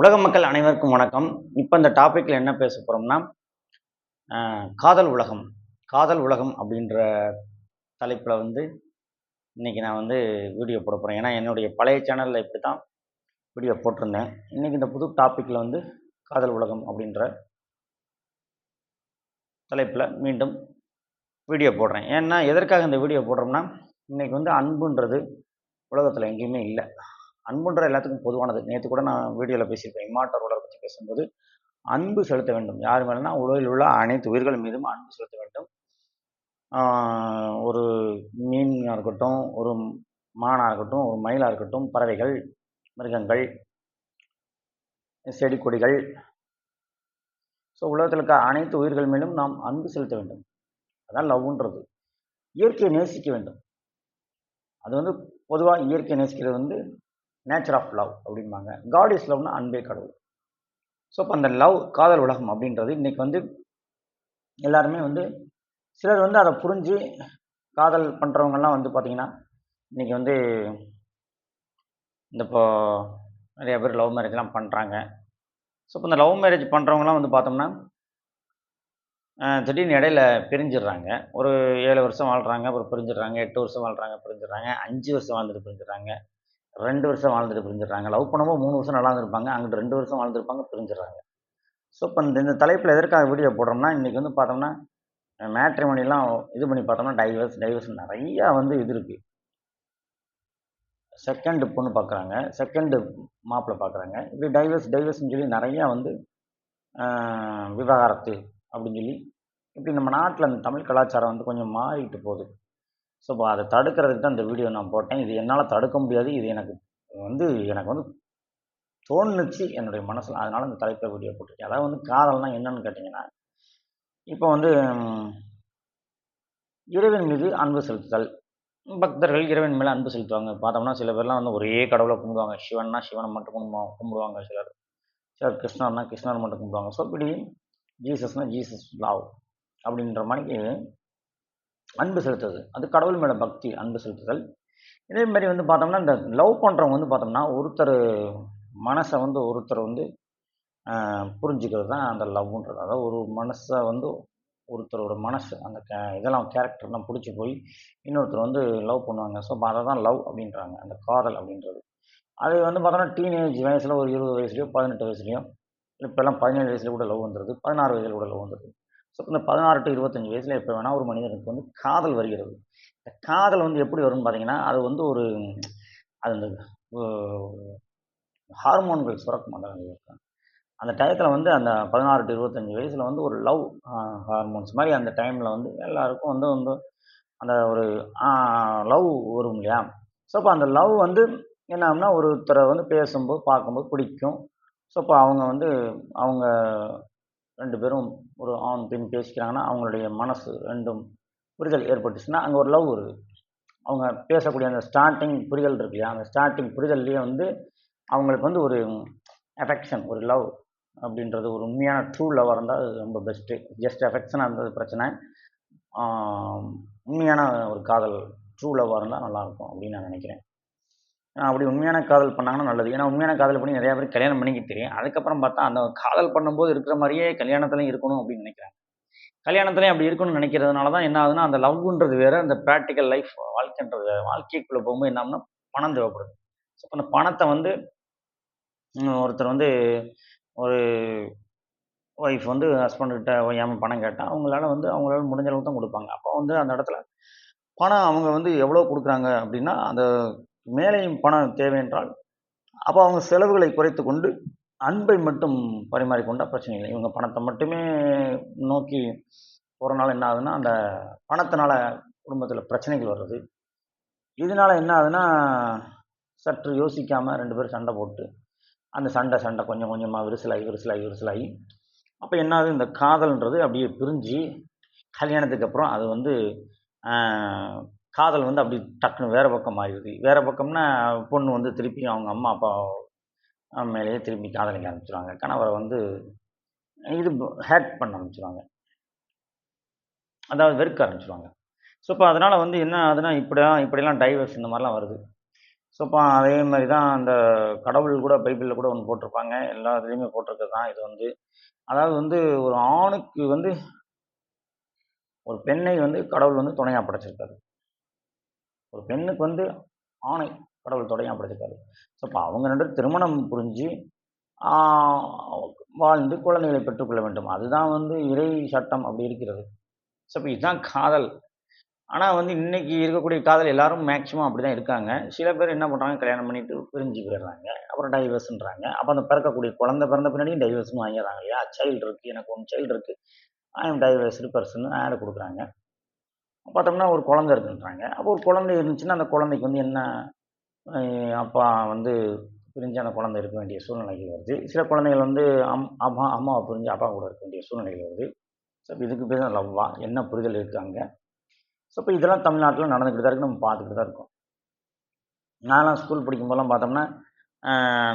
உலக மக்கள் அனைவருக்கும் வணக்கம். இப்போ இந்த டாப்பிக்கில் என்ன பேச போகிறோம்னா காதல் உலகம். காதல் உலகம் அப்படின்ற தலைப்பில் வந்து இன்றைக்கி நான் வந்து வீடியோ போட போகிறேன் ஏன்னா என்னுடைய பழைய சேனலில் இப்படி தான் வீடியோ போட்டிருந்தேன். இன்றைக்கி இந்த புது டாப்பிக்கில் வந்து காதல் உலகம் அப்படின்ற தலைப்பில் மீண்டும் வீடியோ போடுறேன். ஏன்னா எதற்காக இந்த வீடியோ போடுறோம்னா இன்றைக்கி வந்து அன்புன்றது உலகத்தில் எங்கேயுமே இல்லை. அன்புன்ற எல்லாத்துக்கும் பொதுவானது. நேற்று கூட நான் வீடியோவில் பேசியிருப்பேன். இம்மாட்டரோட பற்றி பேசும்போது அன்பு செலுத்த வேண்டும். யார் மேலனா உலகில் உள்ள அனைத்து உயிர்கள் மீதும் அன்பு செலுத்த வேண்டும். ஒரு மீனாக இருக்கட்டும் ஒரு மானாக இருக்கட்டும் ஒரு மயிலாக இருக்கட்டும் பறவைகள் மிருகங்கள் செடி கொடிகள். ஸோ உலகத்தில் இருக்க அனைத்து உயிர்கள் மேலும் நாம் அன்பு செலுத்த வேண்டும். அதான் லவ்ன்றது இயற்கையை நேசிக்க வேண்டும். அது வந்து பொதுவாக இயற்கையை நேசிக்கிறது வந்து நேச்சர் ஆஃப் லவ் அப்படிம்பாங்க. காட் இஸ் லவ்னா அன்பே கடவுள். ஸோ இப்போ அந்த லவ் காதல் உலகம் அப்படின்றது இன்றைக்கி வந்து எல்லாருமே வந்து சிலர் வந்து அதை புரிஞ்சு காதல் பண்ணுறவங்கெல்லாம் வந்து பார்த்திங்கன்னா இன்றைக்கி வந்து இந்த இப்போ நிறைய பேர் லவ் மேரேஜ்லாம் பண்ணுறாங்க ஸோ இப்போ இந்த லவ் மேரேஜ் பண்ணுறவங்களாம் வந்து பார்த்தோம்னா திடீர்னு இடையில பிரிஞ்சிடுறாங்க. ஒரு ஏழு வருஷம் வாழ்கிறாங்க அப்புறம் பிரிஞ்சிடுறாங்க எட்டு வருஷம் வாழ்கிறாங்க பிரிஞ்சிடுறாங்க அஞ்சு வருஷம் வாழ்ந்துட்டு பிரிஞ்சிடுறாங்க. ரெண்டு வருஷம் வாழ்ந்துட்டு பிரிஞ்சிடறாங்க. லவ் பண்ணும்போது மூணு வருஷம் நல்லா இருந்திருப்பாங்க. அங்கிட்டு ரெண்டு வருஷம் வாழ்ந்துருப்பாங்க பிரிஞ்சிடறாங்க. ஸோ இப்போ இந்த இந்த தலைப்பில் எதற்காக வீடியோ போடுறோம்னா இன்றைக்கி வந்து பார்த்தோம்னா மேட்ரிமணிலாம் இது பண்ணி பார்த்தோம்னா டைவர்ஸ் டைவர்ஸ் நிறையா வந்து இது இருக்குது செகண்டு பொண்ணு பார்க்குறாங்க செகண்டு மாப்பிள்ளை பார்க்குறாங்க இப்படி டைவர்ஸ் டைவர்ஸ்னு சொல்லி நிறையா வந்து விவகாரத்து அப்படின்னு சொல்லி இப்படி நம்ம நாட்டில் அந்த தமிழ் கலாச்சாரம் வந்து கொஞ்சம் மாறிட்டு போகுது. ஸோ இப்போ அதை தடுக்கிறதுக்கு தான் இந்த வீடியோ நான் போட்டேன். இது என்னால் தடுக்க முடியாது. இது எனக்கு வந்து எனக்கு வந்து தோணுச்சு என்னுடைய மனசில். அதனால் இந்த தலைப்பை வீடியோ போட்டிருக்கேன். அதாவது வந்து காதல்னால் என்னன்னு கேட்டிங்கன்னா இப்போ வந்து இறைவன் மீது அன்பு செலுத்துதல். பக்தர்கள் இறைவன் மேலே அன்பு செலுத்துவாங்க. பார்த்தோம்னா சில பேர்லாம் வந்து ஒரே கடவுளை கும்பிடுவாங்க. சிவன்னா சிவனை மட்டும் கும்பிடுவாங்க கும்பிடுவாங்க சிலர். சிலர் கிருஷ்ணர்னா கிருஷ்ணர் மட்டும் கும்பிடுவாங்க. ஸோ இப்படி ஜீசஸ்னால் ஜீசஸ் லாவ் அப்படின்ற மாதிரி அன்பு செலுத்துறது அது கடவுள் மேலே பக்தி அன்பு செலுத்துதல். இதே மாதிரி வந்து பார்த்தோம்னா இந்த லவ் பண்ணுறவங்க வந்து பார்த்தோம்னா ஒருத்தர் மனசை வந்து ஒருத்தர் வந்து புரிஞ்சுக்கிறது தான் அந்த லவ்ன்றது அதாவது ஒரு மனசை வந்து ஒருத்தரோட மனசு அந்த கே இதெல்லாம் கேரக்டர்லாம் பிடிச்சி போய் இன்னொருத்தர் வந்து லவ் பண்ணுவாங்க. ஸோ அதை தான் லவ் அப்படின்றாங்க. அந்த காதல் அப்படின்றது. அது வந்து பார்த்தோம்னா டீனேஜ் வயசில் ஒரு இருபது வயசுலையோ பதினெட்டு வயசுலையோ இப்போல்லாம் பதினேழு வயசுல கூட லவ் வந்துடுது பதினாறு வயசில் கூட லவ் வந்துடுது ஸோ இந்த பதினாறு டு இருபத்தஞ்சி வயசில் எப்போ வேணால் ஒரு மனிதனுக்கு வந்து காதல் வருகிறது. இந்த காதல் வந்து எப்படி வரும்னு பார்த்தீங்கன்னா அது வந்து ஒரு அது அந்த ஹார்மோன்கள் சுரக்கும் அந்த அந்த டயத்தில் வந்து அந்த பதினாறு டு இருபத்தஞ்சி வயசில் வந்து ஒரு லவ் ஹார்மோன்ஸ் மாதிரி அந்த டைமில் வந்து எல்லாருக்கும் வந்து வந்து அந்த ஒரு லவ் வரும் இல்லையா? ஸோ இப்போ அந்த லவ் வந்து என்ன ஒருத்தரை வந்து பேசும்போது பார்க்கும்போது பிடிக்கும். ஸோ இப்போ அவங்க வந்து அவங்க ரெண்டு பேரும் ஒரு ஆண் பெண் பேசிக்கிறாங்கன்னா அவங்களுடைய மனசு ரெண்டும் புரிதல் ஏற்பட்டுச்சுன்னா அங்கே ஒரு லவ் வருது அவங்க பேசக்கூடிய அந்த ஸ்டார்டிங் புரிதல் இருக்கு இல்லையா? அந்த ஸ்டார்டிங் புரிதல்லையே வந்து அவங்களுக்கு வந்து ஒரு அஃபெக்ஷன் ஒரு லவ் அப்படின்றது ஒரு உண்மையான ட்ரூ லவ்வாக இருந்தால் அது ரொம்ப பெஸ்ட்டு ஜஸ்ட் அஃபெக்ஷனாக இருந்தது பிரச்சனை. உண்மையான ஒரு காதல் ட்ரூ லவ்வாக இருந்தால் நல்லாயிருக்கும் அப்படின்னு நான் நினைக்கிறேன். அப்படி உண்மையான காதல் பண்ணாங்கன்னா நல்லது. ஏன்னா உண்மையான காதல் பண்ணி நிறையா பேர் கல்யாணம் பண்ணிக்கிட்டு தெரியும். அதுக்கப்புறம் பார்த்தா அந்த காதல் பண்ணும்போது இருக்கிற மாதிரியே கல்யாணத்துலையும் இருக்கணும் அப்படின்னு நினைக்கிறாங்க. கல்யாணத்துலேயும் அப்படி இருக்கணும்னு நினைக்கிறதுனால தான் என்ன ஆகுதுன்னா அந்த லவ்ன்றது வேறு அந்த ப்ராக்டிக்கல் லைஃப் வாழ்க்கைன்றது வாழ்க்கைக்குள்ளே போகும்போது என்ன பணம் தேவைப்படுது. ஸோ அந்த பணத்தை வந்து ஒருத்தர் வந்து ஒரு ஒய்ஃப் வந்து ஹஸ்பண்ட்கிட்ட ஏன் பணம் கேட்டால் அவங்களால வந்து அவங்களால முடிஞ்ச அளவுக்கு தான் கொடுப்பாங்க. அப்போ வந்து அந்த இடத்துல பணம் அவங்க வந்து எவ்வளோ கொடுக்குறாங்க அப்படின்னா அந்த மேலேயும் பணம் தேவை என்றால் அப்போ அவங்க செலவுகளை குறைத்து கொண்டு அன்பை மட்டும் பரிமாறிக்கொண்டால் பிரச்சனை இல்லை. இவங்க பணத்தை மட்டுமே நோக்கி போகிறனால என்ன ஆகுதுன்னா அந்த பணத்தினால குடும்பத்தில் பிரச்சனைகள் வர்றது. இதனால் என்ன ஆகுதுன்னா சற்று யோசிக்காமல் ரெண்டு பேரும் சண்டை போட்டு அந்த சண்டை சண்டை கொஞ்சம் கொஞ்சமாக விரிசலாகி விரிசலாகி விரிசலாகி அப்போ என்ன ஆகுது? இந்த காதல்ன்றது அப்படியே பிரிஞ்சு கல்யாணத்துக்கு அப்புறம் அது வந்து காதல் வந்து அப்படி டக்குன்னு வேறு பக்கம் மாறிடுது. வேறு பக்கம்னா பொண்ணு வந்து திருப்பி அவங்க அம்மா அப்பா மேலேயே திரும்பி காதலிக்க ஆரம்பிச்சிடுவாங்க கணவரை வந்து இது ஹேட் பண்ண ஆரம்பிச்சிடுவாங்க அதாவது வெறுக்க ஆரம்பிச்சிடுவாங்க ஸோ இப்போ அதனால் வந்து என்ன ஆகுதுன்னா இப்படிலாம் இப்படிலாம் டைவர்ஸ் இந்த மாதிரிலாம் வருது. ஸோ இப்போ அதே மாதிரி தான் அந்த கடவுள் கூட பைபிளில் கூட ஒன்று போட்டிருப்பாங்க. எல்லா இதுலேயுமே போட்டிருக்கிறது தான் இது வந்து. அதாவது வந்து ஒரு ஆணுக்கு வந்து ஒரு பெண்ணை வந்து கடவுள் வந்து துணையாக படைச்சிருக்காரு. ஒரு பெண்ணுக்கு வந்து ஆணை கடவுள் துணையாக படைச்சிருக்காரு ஸோ இப்போ அவங்க ரெண்டு திருமணம் புரிஞ்சு வாழ்ந்து குழந்தைகளை பெற்றுக்கொள்ள வேண்டும். அதுதான் வந்து இறை சட்டம் அப்படி இருக்கிறது. ஸோ இப்போ இதுதான் காதல். ஆனால் வந்து இன்னைக்கு இருக்கக்கூடிய காதல் எல்லாரும் மேக்ஸிமம் அப்படி தான் இருக்காங்க. சில பேர் என்ன பண்ணுறாங்க கல்யாணம் பண்ணிட்டு பிரிஞ்சு போயிடுறாங்க அப்புறம் டைவர்ஸ்ன்றாங்க அப்போ அந்த பிறக்கக்கூடிய குழந்தை பிறந்த பின்னாடியும் டைவர்ஸ்னு வாங்கிடுறாங்க இல்லையா? சைல்டு இருக்குது எனக்கு ஒன் சைல்டு இருக்குது ஐ எம் டைவர்ஸ்டு பர்சன் ஆடு கொடுக்குறாங்க? பார்த்தோம்னா ஒரு குழந்தை இருக்குன்றாங்க. அப்போ ஒரு குழந்தை இருந்துச்சுன்னா அந்த குழந்தைக்கு வந்து என்ன அப்பா வந்து பிரிஞ்சு அந்த குழந்தை இருக்க வேண்டிய சூழ்நிலைகள் வருது. சில குழந்தைகள் வந்து அம் அம்மா அம்மாவை பிரிஞ்சு அப்பா கூட இருக்க வேண்டிய சூழ்நிலைகள் வருது. ஸோ இதுக்கு பேர் தான் லவ்வா என்ன புரிதல் இருக்காங்க ஸோ இப்போ இதெல்லாம் தமிழ்நாட்டில் நடந்துக்கிட்டு தான் இருக்கு. நம்ம பார்த்துக்கிட்டு தான் இருக்கோம். நான்லாம் ஸ்கூல் படிக்கும் போதெல்லாம் பார்த்தோம்னா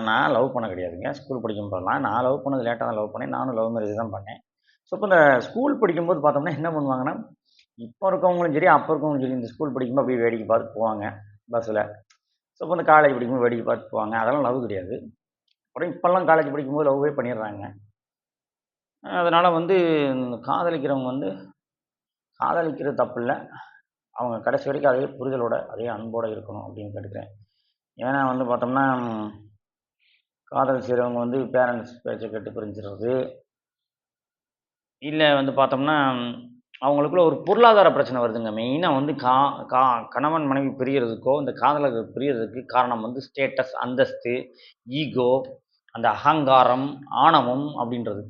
நான் லவ் பண்ண கிடையாதுங்க. ஸ்கூல் படிக்கும்போதெல்லாம் நான் லவ் பண்ணது லேட்டாக தான் லவ் பண்ணேன். நானும் லவ் மேரேஜ் தான் பண்ணேன். ஸோ இப்போ இந்த ஸ்கூல் படிக்கும்போது பார்த்தோம்னா என்ன பண்ணுவாங்கன்னா இப்போ இருக்கவங்களும் சரி அப்போ இருக்கவங்களும் சரி இந்த ஸ்கூல் படிக்கும்போது அப்படியே வேடிக்கை பார்த்து போவாங்க பஸ்ஸில் ஸோ இப்போ இந்த காலேஜ் படிக்கும்போது வேடிக்கை பார்த்து போவாங்க. அதெல்லாம் லவ் கிடையாது. அப்புறம் இப்போல்லாம் காலேஜ் படிக்கும்போது லவ்வே பண்ணிடுறாங்க. அதனால் வந்து இந்த காதலிக்கிறவங்க வந்து காதலிக்கிறது தப்பு இல்லை. அவங்க கடைசி வரைக்கும் அதே புரிதலோட அதே அன்போடு இருக்கணும் அப்படின்னு கேட்டுக்கிறேன். ஏன்னா வந்து பார்த்தோம்னா காதல் செய்கிறவங்க வந்து பேரண்ட்ஸ் பேச்சை கேட்டு பிரிஞ்சிடுறது. இல்லை வந்து பார்த்தோம்னா அவங்களுக்குள்ள ஒரு பொருளாதார பிரச்சனை வருதுங்க. மெயினாக வந்து கா கா கணவன் மனைவி பிரியறதுக்கோ இந்த காதலர்கள் பிரியறதுக்கு காரணம் வந்து ஸ்டேட்டஸ் அந்தஸ்து ஈகோ அந்த அகங்காரம் ஆணவம் அப்படின்றது.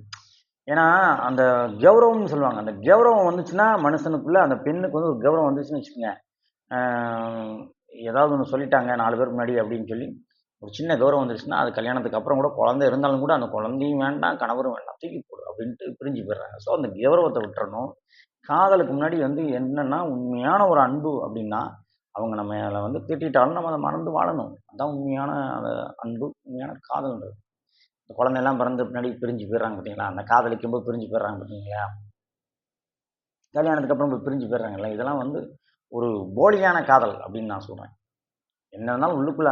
ஏன்னா அந்த கௌரவம்னு சொல்லுவாங்க. அந்த கௌரவம் வந்துச்சுன்னா மனுஷனுக்குள்ளே அந்த பெண்ணுக்கு வந்து ஒரு கௌரவம் வந்துச்சுன்னு வச்சுக்கோங்க. ஏதாவது ஒன்று சொல்லிட்டாங்க நாலு பேர் முன்னாடி அப்படின்னு சொல்லி ஒரு சின்ன கௌரவம் வந்துருச்சுன்னா அது கல்யாணத்துக்கு அப்புறம் கூட குழந்தை இருந்தாலும் கூட அந்த குழந்தையும் வேண்டாம் கணவரும் வேண்டாம் தூக்கி போடு அப்படின்ட்டு பிரிஞ்சு போயிடுறாங்க. ஸோ அந்த கௌரவத்தை விட்டுறணும். காதலுக்கு முன்னாடி வந்து என்னன்னா உண்மையான ஒரு அன்பு அப்படின்னா அவங்க நம்ம அதை வந்து திட்டாலும் நம்ம அதை மறந்து வாழணும். அதான் உண்மையான அந்த அன்பு உண்மையான காதல்ன்றது. இந்த குழந்தையெல்லாம் பிறந்த பின்னாடி பிரிஞ்சு போயிடுறாங்க பார்த்தீங்களா? அந்த காதலிக்கும் போது பிரிஞ்சு போயிடுறாங்க பார்த்தீங்களா? கல்யாணத்துக்கு அப்புறம் போய் பிரிஞ்சு போயிடுறாங்கல்ல இதெல்லாம் வந்து ஒரு போலியான காதல் அப்படின்னு நான் சொல்கிறேன் என்ன இருந்தாலும் உள்ளுக்குள்ள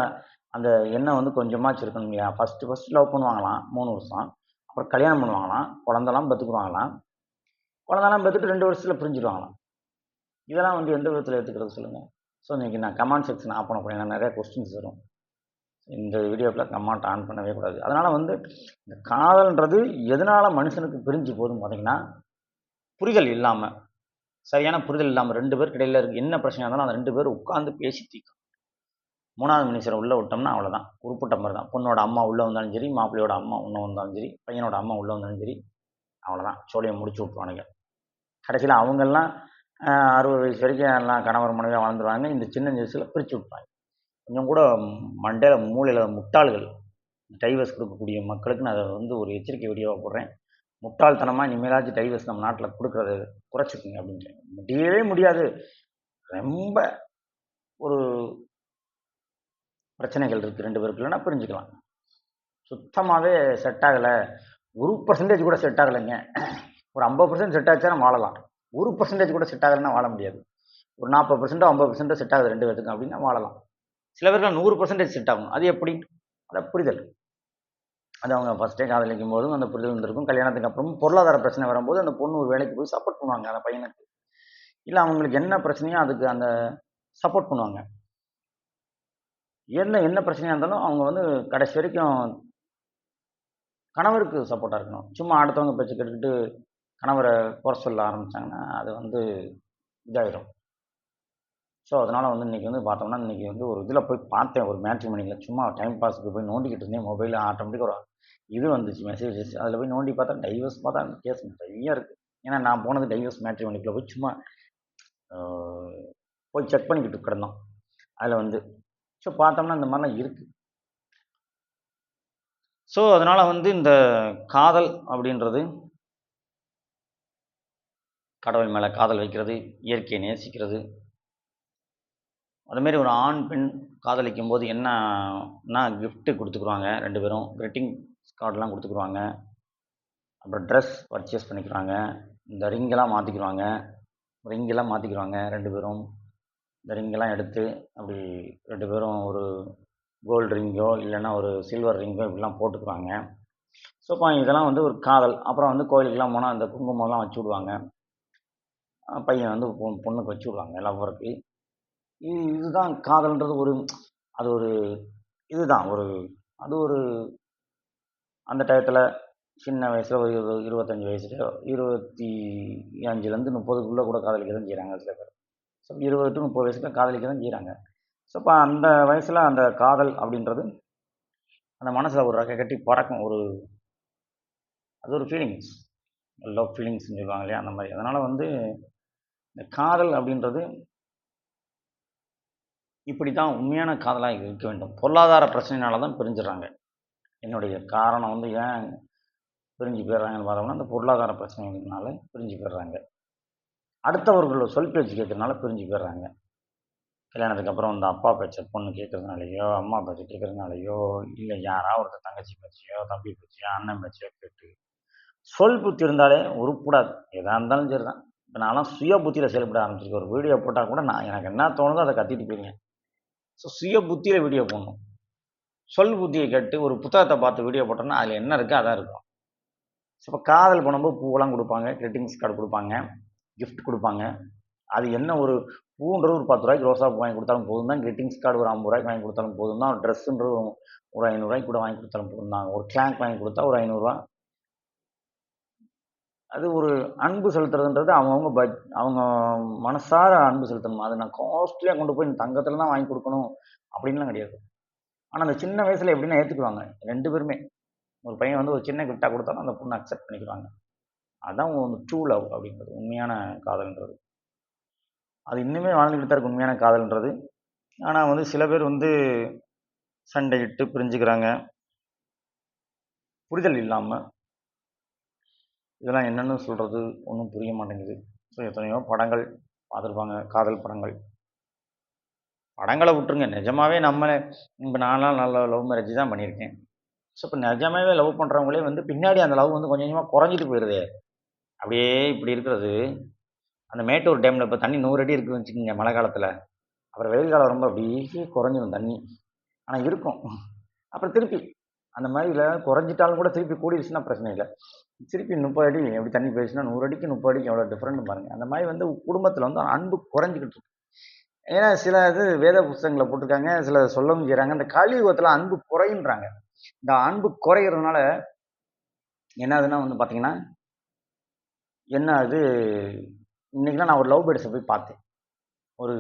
அந்த எண்ணம் வந்து கொஞ்சமாச்சும் இருக்கணும் இல்லையா? ஃபஸ்ட்டு ஃபஸ்ட்டு லவ் பண்ணுவாங்களாம் மூணு வருஷம். அப்புறம் கல்யாணம் பண்ணுவாங்களாம் குழந்தெல்லாம் பத்துக்குவாங்களாம் குழந்தெல்லாம் பெற்றுட்டு ரெண்டு வருஷத்தில் பிரிஞ்சிடுவாங்களாம். இதெல்லாம் வந்து எந்த விதத்தில் எடுத்துக்கிறது சொல்லுங்கள் ஸோ இன்றைக்கி நான் கமெண்ட் செக்ஷன் ஆஃப் பண்ண போகிறேன் நிறைய கொஸ்டின்ஸ் வரும். இந்த வீடியோவில் கமெண்ட் ஆன் பண்ணவே கூடாது. அதனால் வந்து இந்த காதல்ன்றது எதனால் மனுஷனுக்கு பிரிஞ்சு போதும் பார்த்தீங்கன்னா புரிதல் இல்லாமல் சரியான புரிதல் இல்லாமல் ரெண்டு பேருக்கு இடையில இருக்குது என்ன பிரச்சனை இருந்தாலும் அந்த ரெண்டு பேர் உட்காந்து பேசி தீர்க்கும் மூணாவது மனுஷரை உள்ளே விட்டோம்னா அவ்வளோதான் குறிப்பிட்ட மாதிரி தான். பொண்ணோட அம்மா உள்ளே வந்தாலும் சரி மாப்பிள்ளையோட அம்மா உள்ளே வந்தாலும் சரி பையனோட அம்மா உள்ளே வந்தாலும் சரி அவ்வளோதான் சோழியை முடிச்சு விட்ருவானுங்க கடைசியில் அவங்கெல்லாம் அறுபது வயசு வரைக்கும் எல்லாம் கணவர் மனைவியாக வாழ்ந்துருவாங்க இந்த சின்ன வயசில் பிரித்து விட்ருவாங்க கொஞ்சம் கூட மண்டையில் மூளையில் முட்டாள்கள் டைவர்ஸ் கொடுக்கக்கூடிய மக்களுக்கு நான் அதை வந்து ஒரு எச்சரிக்கை வீடியோவாக போடுறேன். முட்டாள்தனமாக இனிமேலாச்சும் டைவர்ஸ் நம்ம நாட்டில் கொடுக்குறத குறைச்சிக்குங்க அப்படின்ட்டு. முடியவே முடியாது. ரொம்ப ஒரு பிரச்சனைகள் இருக்குது ரெண்டு பேருக்கு இல்லைன்னா பிரிஞ்சுக்கலாம். சுத்தமாகவே செட் ஆகலை. ஒரு பர்சன்டேஜ் கூட செட் ஆகலைங்க. ஒரு ஐம்பது பர்சன்ட் செட் ஆச்சுன்னா வாழலாம். ஒரு பர்சன்டேஜ் கூட செட் ஆகலைன்னா வாழ முடியாது. ஒரு நாற்பது பர்சன்டோ ஐம்பது பர்சன்டோ செட் ஆகுது ரெண்டு பேருக்கு அப்படின்னா வாழலாம். சில பேருக்கு நூறு பர்சன்டேஜ் செட் ஆகும். அது எப்படி? அதை புரிதல். அது அவங்க ஃபஸ்ட்டே காதலிக்கும் போதும் அந்த புரிதல் இருந்திருக்கும் கல்யாணத்துக்கு அப்புறம் பொருளாதார பிரச்சனை வரும்போது அந்த பொண்ணு ஒரு வேலைக்கு போய் சப்போர்ட் பண்ணுவாங்க அந்த பையனுக்கு. இல்லை அவங்களுக்கு என்ன பிரச்சனையோ அதுக்கு அந்த சப்போர்ட் பண்ணுவாங்க. என்ன என்ன பிரச்சனையாக இருந்தாலும் அவங்க வந்து கடைசி வரைக்கும் கணவருக்கு சப்போர்ட்டாக இருக்கணும். சும்மா அடுத்தவங்க பேச்சு கேட்டுக்கிட்டு கணவரை குறை சொல்ல ஆரம்பித்தாங்கன்னா அது வந்து இதாகிடும் ஸோ அதனால் வந்து இன்றைக்கி வந்து பார்த்தோம்னா இன்றைக்கி வந்து ஒரு இதில் போய் பார்த்தேன் ஒரு மேட்ரிமோனியில் சும்மா டைம் பாஸுக்கு போய் நோண்டிக்கிட்டு இருந்தேன் மொபைலில் ஆட்டோமேட்டிக்காக ஒரு இது வந்துச்சு மெசேஜஸ் அதில் போய் நோண்டி பார்த்தா டைவர்ஸ் பார்த்தா கேஸ் நிறைய இருக்குது ஏன்னா நான் போனது டைவர்ஸ் மேட்ரிமோனிக்குள்ளே போய் சும்மா போய் செக் பண்ணிக்கிட்டு கிடந்தோம். அதில் வந்து ஸோ பார்த்தோம்னா இந்த மாதிரிலாம் இருக்குது ஸோ அதனால் வந்து இந்த காதல் அப்படின்றது கடவுள் மேலே காதல் வைக்கிறது இயற்கையை நேசிக்கிறது. அதுமாரி ஒரு ஆண் பெண் காதலிக்கும் போது என்னன்னா கிஃப்ட்டு கொடுத்துக்குருவாங்க ரெண்டு பேரும். Greeting கார்டெலாம் கொடுத்துக்குருவாங்க. அப்புறம் ட்ரெஸ் பர்ச்சேஸ் பண்ணிக்கிறாங்க இந்த ரிங்கெல்லாம் மாற்றிக்கிடுவாங்க ரிங்கெல்லாம் மாற்றிக்கிடுவாங்க ரெண்டு பேரும். இந்த ரிங்கெல்லாம் எடுத்து அப்படி ரெண்டு பேரும் ஒரு கோல்டு ரிங்கோ இல்லைன்னா ஒரு சில்வர் ரிங்கோ இப்படிலாம் போட்டுக்குவாங்க ஸோ இப்போ இதெல்லாம் வந்து ஒரு காதல். அப்புறம் வந்து கோயிலுக்கெல்லாம் போனால் அந்த குங்குமம்லாம் வச்சு விடுவாங்க. பையன் வந்து பொ- பொண்ணுக்கு வச்சு விடுவாங்க லவ்வருக்கு. இது இதுதான் காதல்ன்றது ஒரு அது ஒரு இதுதான் ஒரு அது ஒரு அந்த டயத்தில் சின்ன வயசில் ஒரு இருபது இருபத்தஞ்சி வயசுலேயோ இருபத்தி அஞ்சுலேருந்து முப்பதுக்குள்ளே கூட காதலிக்க தான் செய்கிறாங்க சில பேர். ஸோ இருபது டு முப்பது வயசுல காதலிக்க தான் செய்கிறாங்க ஸோ இப்போ அந்த வயசில் அந்த காதல் அப்படின்றது அந்த மனசில் ஒரு ரக்கை கட்டி பறக்கும் ஒரு அது ஒரு ஃபீலிங்ஸ் லவ் ஃபீலிங்ஸ்னு சொல்லுவாங்க இல்லையா அந்த மாதிரி. அதனால் வந்து இந்த காதல் அப்படின்றது இப்படி தான் உண்மையான காதலாக இருக்க வேண்டும். பொருளாதார பிரச்சனைனால தான் பிரிஞ்சிடறாங்க. என்னுடைய காரணம் வந்து ஏன் பிரிஞ்சு போயிடுறாங்கன்னு பார்த்தோம்னா அந்த பொருளாதார பிரச்சனைகள்னால பிரிஞ்சு போயிடுறாங்க. அடுத்தவர்களோட சொல் பேச்சு கேட்கறதுனால பிரிஞ்சு போயிடுறாங்க. கல்யாணத்துக்கு அப்புறம் இந்த அப்பா பேச்சை பொண்ணு கேட்குறதுனாலையோ அம்மா பேச்சை கேட்குறதுனாலையோ இல்லை யாரா ஒருத்தர் தங்கச்சி பேச்சையோ தம்பி பேச்சையோ அண்ணன் பேச்சையோ கேட்டு சொல் புத்தி இருந்தாலே உருப்படாது. எதாக இருந்தாலும் சரி தான் இப்போ நான்லாம் சுய புத்தியில் செயல்பட ஆரம்பிச்சிருக்கேன். ஒரு வீடியோ போட்டால் கூட நான் எனக்கு என்ன தோணுதோ அதை கத்திட்டு போயிருங்க. ஸோ சுய புத்தியில் வீடியோ போடணும். சொல் புத்தியை கேட்டு ஒரு புத்தகத்தை பார்த்து வீடியோ போட்டோம்னா அதில் என்ன இருக்கோ அதான் இருக்கும். ஸோ இப்போ காதல் பண்ணும்போது பூவெல்லாம் கொடுப்பாங்க கிரீட்டிங்ஸ் கார்டு கொடுப்பாங்க கிஃப்ட் கொடுப்பாங்க. அது என்ன ஒரு பூன்றது ஒரு பத்து ரூபாய்க்கு ரோசா வாங்கி கொடுத்தாலும் போதும் தான் கிரீட்டிங்ஸ் கார்டு ஒரு ஐம்பது ரூபாய்க்கு வாங்கி கொடுத்தாலும் போதும் தான் ட்ரெஸ்ஸுன்றது ஒரு ஒரு ஐநூறுரூவாய்க்கு கூட வாங்கி கொடுத்தாலும் போதும் தான் ஒரு கிளாங்க் வாங்கி கொடுத்தா ஒரு ஐநூறுரூவா அது ஒரு அன்பு செலுத்துறதுன்றது அவங்கவுங்க பட் அவங்க மனசார அன்பு செலுத்தணும்? அது நான் காஸ்ட்லியாக கொண்டு போய் தங்கத்தில் தான் வாங்கி கொடுக்கணும் அப்படின்லாம் கிடையாது. ஆனால் அந்த சின்ன வயசில் எப்படின்னா ஏற்றுக்குவாங்க ரெண்டு பேருமே. ஒரு பையன் வந்து ஒரு சின்ன கிஃப்டாக கொடுத்தாலும் அந்த பொண்ணு அக்செப்ட் பண்ணிக்கிறாங்க அதுதான் ஒரு ட்ரூ லவ் அப்படின்றது உண்மையான காதல்ன்றது. அது இன்னுமே வாழ்ந்துக்கிட்டு தான் இருக்கு உண்மையான காதல்ன்றது. ஆனால் வந்து சில பேர் வந்து சண்டையிட்டு பிரிஞ்சுக்கிறாங்க. புரிதல் இல்லாமல் இதெல்லாம் என்னென்னு சொல்கிறது ஒன்றும் புரிய மாட்டேங்குது. ஸோ எத்தனையோ படங்கள் பார்த்துருப்பாங்க. காதல் படங்கள். படங்களை விட்டுருங்க. நிஜமாகவே நம்மளே இப்போ நான்லாம் நல்ல லவ் மேரேஜ் தான் பண்ணியிருக்கேன். ஸோ இப்போ நிஜமாவே லவ் பண்ணுறவங்களே வந்து பின்னாடி அந்த லவ் வந்து கொஞ்சம் கொஞ்சமாக குறைஞ்சிட்டு போயிடுது அப்படியே இப்படி இருக்கிறது. அந்த மேட்டூர் டேமில் இப்போ தண்ணி நூறு அடி இருக்குன்னு வச்சுக்கோங்க மழை காலத்தில். அப்புறம் வெயில் காலம் ரொம்ப அப்படியே குறைஞ்சிடும் தண்ணி. ஆனால் இருக்கும். அப்புறம் திருப்பி அந்த மாதிரி இல்லை குறைஞ்சிட்டாலும் கூட திருப்பி கூடிடுச்சுன்னா பிரச்சனை இல்லை. திருப்பி முப்பது அடி எப்படி தண்ணி போயிடுச்சுன்னா நூறு அடிக்கு முப்பது அடிக்கு எவ்வளோ டிஃப்ரெண்ட் பாருங்கள் அந்த மாதிரி வந்து குடும்பத்தில் வந்து அன்பு குறைஞ்சிக்கிட்டு இருக்கு. ஏன்னா சில இது வேத புஸ்தகங்களை போட்டிருக்காங்க சில சொல்லவும் செய்கிறாங்க இந்த கலியுகத்தில் அன்பு குறையுன்றாங்க. இந்த அன்பு குறையிறதுனால என்னதுன்னா வந்து பார்த்தீங்கன்னா என்ன அது இன்னைக்குலாம் நான் ஒரு லவ் பேர்ட்ஸை போய் பார்த்தேன். ஒரு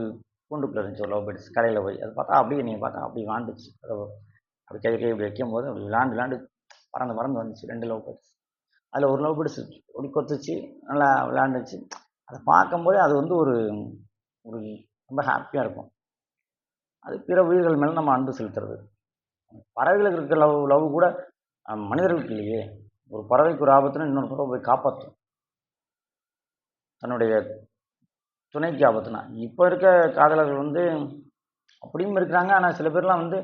கூண்டுக்குள்ளே இருந்துச்சு ஒரு லவ் பேர்ட்ஸ் கடையில் போய். அதை பார்த்தா அப்படியே நீங்கள் பார்த்தா அப்படி விளாண்டுச்சு. அதை அப்படி கை கை இப்படி வைக்கும் போது அப்படி விளாண்டு விளாண்டு பறந்து பறந்து வந்துச்சு. ரெண்டு லவ் பேர்ட்ஸ் அதில் ஒரு லவ் பேர்ட்ஸ் அப்படி கொத்துச்சு நல்லா விளாண்டுச்சு அதை பார்க்கும்போது அது வந்து ஒரு ஒரு ரொம்ப ஹாப்பியாக இருக்கும். அது பிற உயிர்கள் மேலே நம்ம அன்பு செலுத்துறது. பறவைகளுக்கு இருக்கிற லவ் லவ் கூட மனிதர்களுக்கு இல்லையே. ஒரு பறவைக்கு ஒரு ஆபத்துனா இன்னொரு பறவை போய் காப்பாற்றும் தன்னுடைய துணைக்கு ஆபத்துனா. இப்போ இருக்க காதலர்கள் வந்து அப்படியும் இருக்கிறாங்க. ஆனால் சில பேர்லாம் வந்து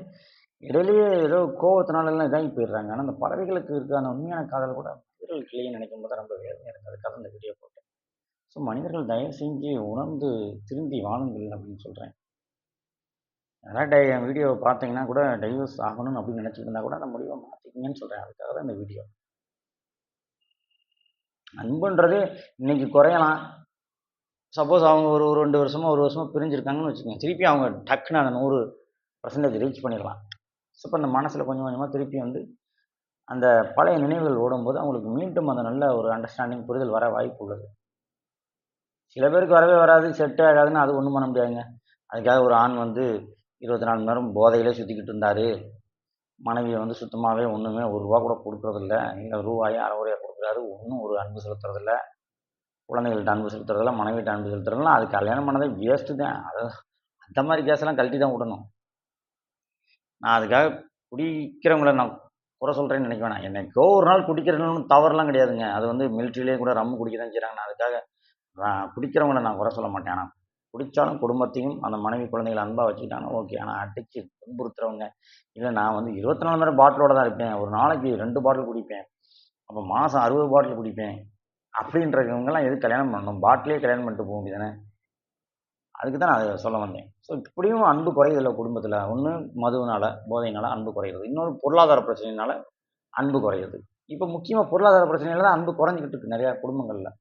இடையிலேயே ஏதோ கோவத்தினாலெல்லாம் இதாகி போயிடுறாங்க. ஆனால் அந்த பறவைகளுக்கு இருக்க அந்த உண்மையான காதல் கூட மனிதர்களுக்கு கிளியை நினைக்கும் போது ரொம்ப வேதனை இருக்குது அதுக்காக அந்த வீடியோ போட்டேன். ஸோ மனிதர்கள் தயவு செஞ்சு உணர்ந்து திருந்தி வாழுங்கள் அப்படின்னு சொல்கிறேன் யாராவது டை வீடியோவை பார்த்தீங்கன்னா கூட டைவர்ஸ் ஆகணும் அப்படின்னு நினச்சிட்டு இருந்தால் கூட அந்த முடிவை மாற்றிக்கிங்கன்னு சொல்கிறேன் அதுக்காக தான் இந்த வீடியோ அன்புன்றது இன்னைக்கு குறையலாம். சப்போஸ் அவங்க ஒரு ஒரு ரெண்டு வருஷமோ ஒரு வருஷமோ பிரிஞ்சிருக்காங்கன்னு வச்சுக்கோங்க. திருப்பி அவங்க டக்குன்னு அந்த நூறு பர்சன்டேஜ் ரீச் பண்ணிடலாம். ஸோ இப்போ அந்த மனசில் கொஞ்சம் கொஞ்சமாக திருப்பி வந்து அந்த பழைய நினைவுகள் ஓடும்போது அவங்களுக்கு மீண்டும் அந்த நல்ல ஒரு அண்டர்ஸ்டாண்டிங் புரிதல் வர வாய்ப்பு உள்ளது. சில பேருக்கு வரவே வராது செட்டே ஆகாதுன்னு அது ஒன்றும் பண்ண முடியாதுங்க. அதுக்காக ஒரு ஆண் வந்து இருபத்தி நாலு மணி நேரம் போதையிலே சுற்றிக்கிட்டு இருந்தார். மனைவியை வந்து சுத்தமாகவே ஒன்றுமே ஒரு ரூபா கூட கொடுக்குறதில்ல. இல்லை ரூபாயை அரை ரூபாய் கொடுக்குறாரு. ஒன்றும் ஒரு அன்பு செலுத்துறதில்ல. குழந்தைகள்கிட்ட அன்பு செலுத்துறதில்ல மனைவிட்ட அன்பு செலுத்துறதில்ல. அது கல்யாணம் பண்ணதே வேஸ்ட்டு தான். அது அந்த மாதிரி கேஸ்லாம் கழட்டி தான் விடணும். நான் அதுக்காக குடிக்கிறவங்கள நான் குறை சொல்கிறேன்னு நினைக்க வேணாம். என்னைக்கோ ஒரு நாள் குடிக்கிறதுன்னு தவறுலாம் கிடையாதுங்க. அது வந்து மிலிட்ரிலேயே கூட ரம்மு குடிக்க தான் செய்கிறாங்க நான் அதுக்காக நான் குடிக்கிறவங்கள நான் குறை சொல்ல மாட்டேன். ஆனால் குடித்தாலும் குடும்பத்தையும் அந்த மனைவி குழந்தைகளை அன்பாக வச்சுக்கிட்டாங்கன்னா ஓகே ஆனால் அடித்து துன்புறுத்துறவங்க இல்லை நான் வந்து இருபத்தி நாலு மணி பாட்டிலோட தான் இருப்பேன். ஒரு நாளைக்கு ரெண்டு பாட்டில் குடிப்பேன். அப்போ மாதம் அறுபது பாட்டில் குடிப்பேன். அப்படின்றவங்கலாம் எது கல்யாணம் பண்ணணும்? பாட்டிலே கல்யாணம் பண்ணிட்டு போக முடியுதானே அதுக்கு தான் நான் அதை சொல்ல வந்தேன். ஸோ இப்படியும் அன்பு குறையுதில்ல குடும்பத்தில். ஒன்று மதுவினால போதையினால அன்பு குறையுது. இன்னொரு பொருளாதார பிரச்சனையினால அன்பு குறையுது. இப்போ முக்கியமாக பொருளாதார பிரச்சனையில தான் அன்பு குறைஞ்சிக்கிட்டு இருக்கு நிறையா குடும்பங்களில்.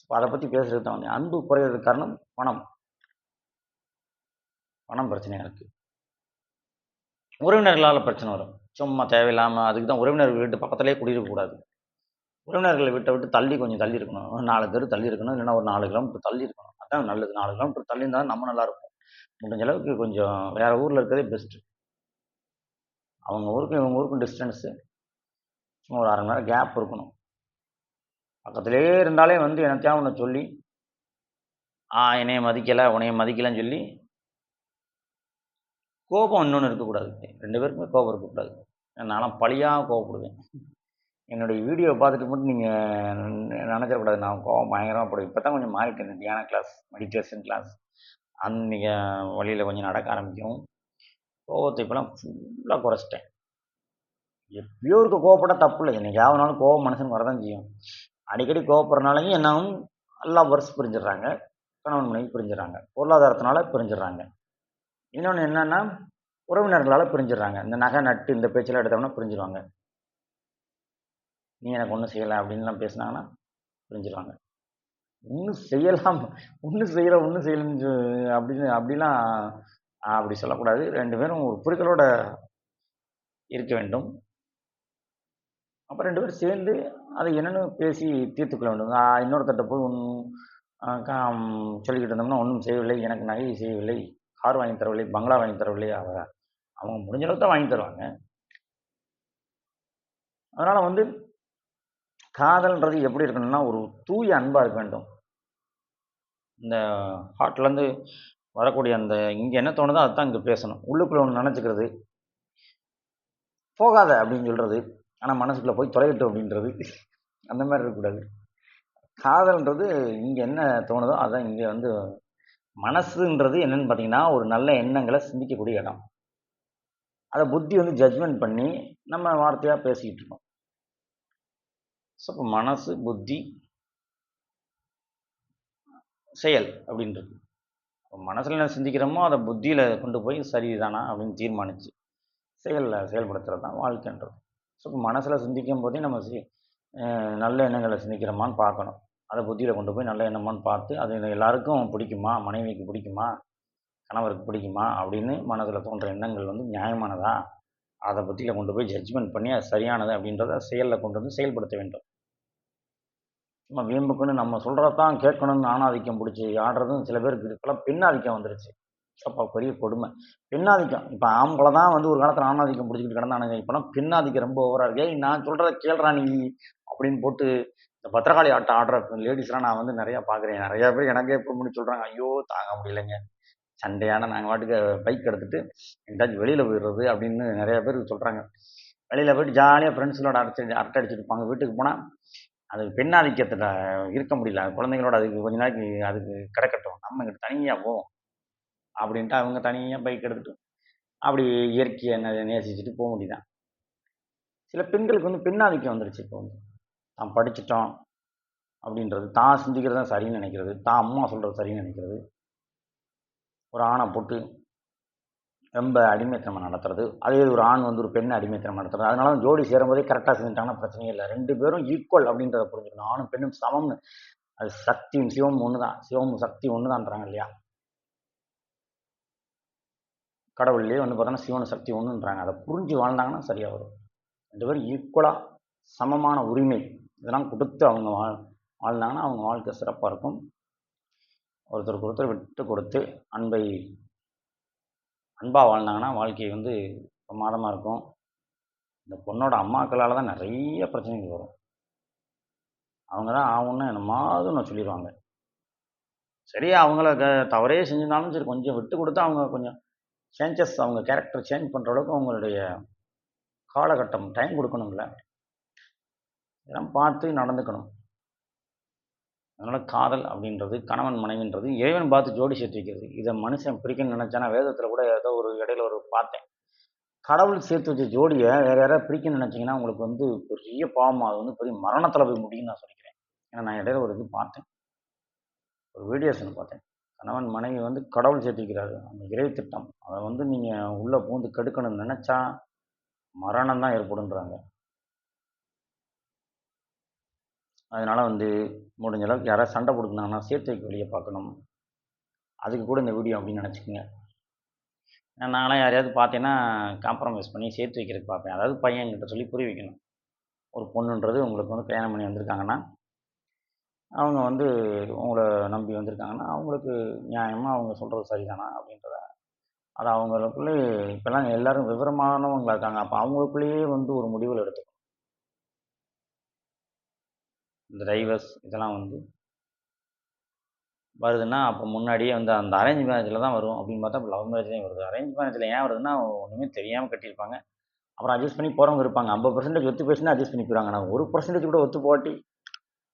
ஸோ அதை பற்றி பேசுறது தான் வந்தேன். அன்பு குறையிறதுக்கு காரணம் பணம். பணம் பிரச்சனையாக இருக்குது உறவினர்களால் பிரச்சனை வரும். சும்மா தேவையில்லாமல் அதுக்கு தான் உறவினர் வீட்டு பக்கத்துலேயே குடியிருக்கக்கூடாது உறவினர்களை வீட்டை விட்டு தள்ளி கொஞ்சம் தள்ளி இருக்கணும். நாலு பேர் தள்ளி இருக்கணும். இல்லைன்னா ஒரு நாலு கிலோமீட்டர் தள்ளி இருக்கணும். அதான் நல்லது. நாலு கிலோமீட்டர் தள்ளி இருந்தால் நம்ம நல்லா இருப்போம் முடிஞ்ச அளவுக்கு கொஞ்சம் வேற ஊரில் இருக்கிறதே பெஸ்ட்டு அவங்க ஊருக்கும் இவங்க ஊருக்கும் டிஸ்டன்ஸு சும்மா ஒரு அரை மணி நேரம் கேப் இருக்கணும். பக்கத்துலேயே இருந்தாலே வந்து என்னத்தையா ஒன்று சொல்லி ஆ என்னைய மதிக்கலை உன்னைய மதிக்கலைன்னு சொல்லி கோபம் இன்னொன்று இருக்கக்கூடாது. ரெண்டு பேருக்குமே கோபம் இருக்கக்கூடாது. நானும் பழியாக கோவப்படுவேன். என்னுடைய வீடியோவை பார்த்துட்டு மட்டும் நீங்கள் நினச்சிடக்கூடாது நான் கோவம் பயங்கரமாக படுவேன். இப்போ தான் கொஞ்சம் மாறிட்டேன். தியான கிளாஸ் மெடிடேஷன் கிளாஸ் அன்றைக்கி வழியில் கொஞ்சம் நடக்க ஆரம்பிக்கும் கோவத்தை இப்போலாம் ஃபுல்லாக குறைச்சிட்டேன். எப்பயோ இருக்க கோவப்பட தப்பு இல்லை என்னைக்காவது நாளும் கோவம் மனுஷனுக்கு வரதான் செய்யும். அடிக்கடி கோவப்படுறனாலையும் என்னாகும் எல்லா வருஷம் பிரிஞ்சிடுறாங்க. கணவன் மனைவி பிரிஞ்சிடறாங்க. பொருளாதாரத்தினால பிரிஞ்சிடறாங்க. இன்னொன்று என்னென்னா உறவினர்களால் பிரிஞ்சிடறாங்க. இந்த நகை நட்டு இந்த பேச்செல்லாம் எடுத்தோம்னா பிரிஞ்சிடுவாங்க. நீ எனக்கு ஒன்றும் செய்யலை அப்படின்லாம் பேசினாங்கன்னா புரிஞ்சிடுவாங்க ஒன்றும் செய்யலாம் ஒன்றும் செய்யலை ஒன்றும் செய்யலைன்னு அப்படின்னு அப்படிலாம் அப்படி சொல்லக்கூடாது. ரெண்டு பேரும் ஒரு புரிதலோட இருக்க வேண்டும். அப்போ ரெண்டு பேரும் சேர்ந்து அதை என்னென்னு பேசி தீர்த்துக்கொள்ள வேண்டும். இன்னொருத்தட்ட போய் ஒன் சொல்லிக்கிட்டு இருந்தோம்னா ஒன்றும் செய்யவில்லை எனக்கு நகை செய்யவில்லை கார் வாங்கி தரவில்லை பங்களா வாங்கி தரவில்லை அவ அவங்க முடிஞ்ச அளவுக்கு தான் வாங்கி தருவாங்க. அதனால் வந்து காதல்ன்றது எப்படி இருக்கணும்னா ஒரு தூய அன்பாக இருக்க வேண்டும். இந்த ஹார்ட்லேருந்து வரக்கூடிய அந்த இங்கே என்ன தோணுதோ அதுதான் இங்கே பேசணும். உள்ளுக்குள்ளே ஒன்று நினச்சிக்கிறது. போகாத அப்படின்னு சொல்கிறது ஆனால் மனசுக்குள்ளே போய் தொலையட்டும் அப்படின்றது. அந்த மாதிரி இருக்கக்கூடாது. காதல்ன்றது இங்கே என்ன தோணுதோ அதான் இங்கே வந்து மனசுன்றது என்னன்னு பார்த்தீங்கன்னா ஒரு நல்ல எண்ணங்களை சிந்திக்கக்கூடிய இடம். அதை புத்தி வந்து ஜட்ஜ்மெண்ட் பண்ணி நம்ம வார்த்தையாக பேசிக்கிட்டு இருக்கோம். ஸோ இப்போ மனசு புத்தி செயல் அப்படின்றது. இப்போ மனசில் என்ன சிந்திக்கிறோமோ அதை புத்தியில் கொண்டு போய் சரிதானா அப்படின்னு தீர்மானிச்சு செயலில் செயல்படுத்துறது தான் வாழ்க்கைன்றது. ஸோ இப்போ மனசில் சிந்திக்கும் போதே நம்ம சி- நல்ல எண்ணங்களை சிந்திக்கிறோமான்னு பார்க்கணும். அதை புத்தியில் கொண்டு போய் நல்ல எண்ணமான்னு பார்த்து அது எல்லாருக்கும் பிடிக்குமா? மனைவிக்கு பிடிக்குமா? கணவருக்கு பிடிக்குமா? அப்படின்னு மனதில் தோன்ற எண்ணங்கள் வந்து நியாயமானதா? அதை பற்றியில் கொண்டு போய் ஜட்ஜ்மெண்ட் பண்ணி அது சரியானது அப்படின்றத செயலில் கொண்டு வந்து செயல்படுத்த வேண்டும். சும்மா வீம்புக்குன்னு நம்ம சொல்கிறதான் கேட்கணும்னு ஆணாதிக்கம் பிடிச்சி ஆடுறதும் சில பேருக்கு இப்போலாம் பெண்ணாதிக்கம் வந்துருச்சு. அப்பா பெரிய கொடுமை. பெண்ணாதிக்கம் இப்போ ஆம்பளை தான் வந்து ஒரு காலத்தில் ஆணாதிக்கம் பிடிச்சிக்கிட்டு கிடந்தானுங்க. இப்போனா பெண்ணாதிக்கம் ரொம்ப ஓவராக இருக்கு. நான் சொல்கிறத கேள்றா நீ அப்படின்னு போட்டு இந்த பத்திரகாளி ஆட்டம் ஆடுற லேடிஸ்லாம் நான் வந்து நிறையா பார்க்குறேன் நிறையா பேர் எனக்கே ஃபோன் பண்ணி சொல்கிறாங்க ஐயோ தாங்க முடியலைங்க. சண்டையான நாங்கள் பாட்டுக்கு பைக் எடுத்துகிட்டு எங்கிட்டாச்சும் வெளியில் போயிடுறது அப்படின்னு நிறையா பேர் சொல்கிறாங்க வெளியில் போயிட்டு ஜாலியாக ஃப்ரெண்ட்ஸுகளோட அடிச்சு அரட்டை அடிச்சுட்டு இருப்பாங்க. வீட்டுக்கு போனால் அது பெண்ணாதிக்கத்தில் இருக்க முடியல. குழந்தைங்களோட அதுக்கு கொஞ்ச நாளைக்கு அதுக்கு கிடக்கட்டும் நம்ம இங்கிட்ட தனியாக போவோம். அப்படின்ட்டு அவங்க தனியாக பைக் எடுத்துட்டு அப்படி இயற்கையை நே- நேசிச்சுட்டு போக முடியுதான் சில பெண்களுக்கு வந்து பெண்ணாதிக்கம் வந்துருச்சு இப்போ வந்து. தான் படிச்சிட்டோம் அப்படின்றது தான் சிந்திக்கிறது தான் சரின்னு நினைக்கிறது. தான் அம்மா சொல்கிறது சரின்னு நினைக்கிறது. ஒரு ஆணை போட்டு ரொம்ப அடிமைத்தனம் நடத்துறது. அதே ஒரு ஆண் வந்து ஒரு பெண்ணை அடிமைத்தனம் நடத்துறது. அதனால தான் ஜோடி சேரும்போதே கரெக்டாக செஞ்சுட்டாங்கன்னா பிரச்சனையே இல்லை. ரெண்டு பேரும் ஈக்குவல் அப்படின்றத புரிஞ்சுக்கணும். ஆணும் பெண்ணும் சமம்னு. அது சக்தியும் சிவம் ஒன்று தான் சிவம் சக்தி ஒன்று தான்றாங்க இல்லையா? கடவுள்லேயே வந்து பார்த்தோன்னா சிவன சக்தி ஒன்றுன்றாங்க அதை புரிஞ்சு வாழ்ந்தாங்கன்னா சரியாக வரும். ரெண்டு பேரும் ஈக்குவலாக சமமான உரிமை. இதெல்லாம் கொடுத்து அவங்க வாழ் வாழ்ந்தாங்கன்னா அவங்க வாழ்க்கை சிறப்பாக இருக்கும். ஒருத்தருக்கு ஒருத்தர் விட்டு கொடுத்து அன்பை அன்பாக வாழ்ந்தாங்கன்னா வாழ்க்கை வந்து பிரமாதமாக இருக்கும். இந்த பொண்ணோட அம்மாக்களால் தான் நிறைய பிரச்சனைகள் வரும். அவங்க தான் ஆகும்னு என்னமாதுன்னு நான் சொல்லிடுவாங்க சரி அவங்கள க தவறே செஞ்சிருந்தாலும் சரி கொஞ்சம் விட்டு கொடுத்து அவங்க கொஞ்சம் சேஞ்சஸ் அவங்க கேரக்டர் சேஞ்ச் பண்ணுற அளவுக்கு அவங்களுடைய காலகட்டம் டைம் கொடுக்கணும்ல. இதெல்லாம் பார்த்து நடந்துக்கணும். அதனால் காதல் அப்படின்றது கணவன் மனைவின்றது இறைவன் பார்த்து ஜோடி சேர்த்து வைக்கிறது. இதை மனுஷன் பிரிக்கணும்னு நினச்சானா வேதத்தில் கூட ஏதோ ஒரு இடையில ஒரு பார்த்தேன். கடவுள் சேர்த்து வச்ச ஜோடியை வேற யாராவது பிரிக்கணும்னு நினச்சிங்கன்னா உங்களுக்கு வந்து பெரிய பாவம் அது வந்து பெரிய மரணத்தில் போய் முடியும்னு நான் சொல்லிக்கிறேன். ஏன்னா நான் இடையில ஒரு இது பார்த்தேன். ஒரு வீடியோஸ் பார்த்தேன். கணவன் மனைவி வந்து கடவுள் சேர்த்துக்கிறாரு அந்த இறை திட்டம். அதை வந்து நீங்கள் உள்ளே பூந்து கெடுக்கணும்னு நினச்சா மரணம் தான் ஏற்படுன்றாங்க அதனால் வந்து முடிஞ்ச அளவுக்கு யாராவது சண்டை போட்டுருந்தாங்கன்னா சேர்த்து வைக்க வழியை பார்க்கணும். அதுக்கு கூட இந்த வீடியோ அப்படின்னு நினச்சிக்கோங்க. நாங்களாம் யாரையாவது பார்த்தேன்னா காம்ப்ரமைஸ் பண்ணி சேர்த்து வைக்கிறதுக்கு பார்ப்பேன். அதாவது பையன்கிட்ட சொல்லி புரிய வைக்கணும். ஒரு பொண்ணுன்றது உங்களுக்கு வந்து கல்யாணம் பண்ணி வந்திருக்காங்கன்னா அவங்க வந்து உங்களை நம்பி வந்திருக்காங்கன்னா அவங்களுக்கு நியாயமாக அவங்க சொல்கிறது சரிதானா அப்படின்றத அது அவங்களுக்குள்ளே இப்போல்லாம் எல்லாரும் விவரமானவங்களா இருக்காங்க. அப்போ அவங்களுக்குள்ளேயே வந்து ஒரு முடிவில் எடுத்துக்கணும். இந்த டைவர்ஸ் இதெல்லாம் வந்து வருதுன்னா அப்போ முன்னாடியே வந்து அந்த அரேஞ்ச் மேரேஜில் தான் வரும் அப்படின்னு பார்த்தா இப்போ லவ் மேரேஜ்லேயும் வருது. அரேஞ்ச் மேரேஜில் ஏன் வருதுன்னா ஒன்றுமே தெரியாமல் கட்டியிருப்பாங்க. அப்புறம் அட்ஜஸ்ட் பண்ணி போகிறவங்க இருப்பாங்க. ஐம்பது பர்சன்டேஜ் ஒத்து பேசினா அட்ஜஸ்ட் பண்ணி போயிடுவாங்க நான் ஒரு பர்சன்டேஜ் கூட ஒத்து போட்டி